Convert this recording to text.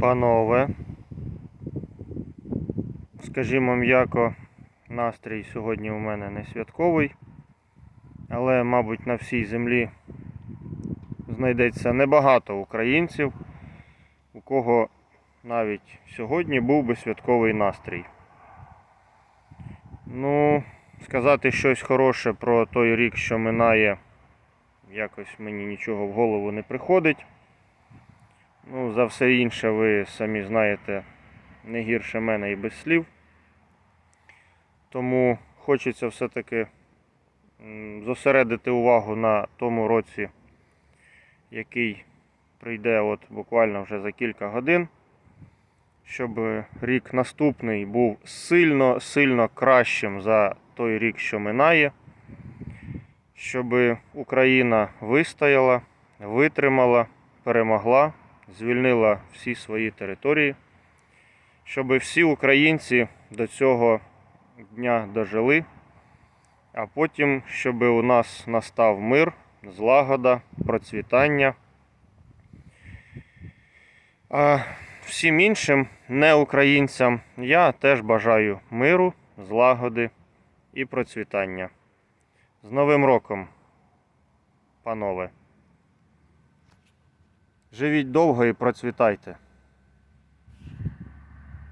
Панове, скажімо м'яко, настрій сьогодні у мене не святковий, але, мабуть, на всій землі знайдеться небагато українців, у кого навіть сьогодні був би святковий настрій. Ну, сказати щось хороше про той рік, що минає, якось мені нічого в голову не приходить. Ну, за все інше ви самі знаєте не гірше мене і без слів. Тому хочеться все-таки зосередити увагу на тому році, який прийде от буквально вже за кілька годин, щоб рік наступний був сильно, сильно кращим за той рік, що минає, щоб Україна вистояла, витримала, перемогла звільнила всі свої території, щоб всі українці до цього дня дожили, а потім, щоб у нас настав мир, злагода, процвітання. А всім іншим неукраїнцям я теж бажаю миру, злагоди і процвітання. З Новим роком, панове! Живіть довго і процвітайте.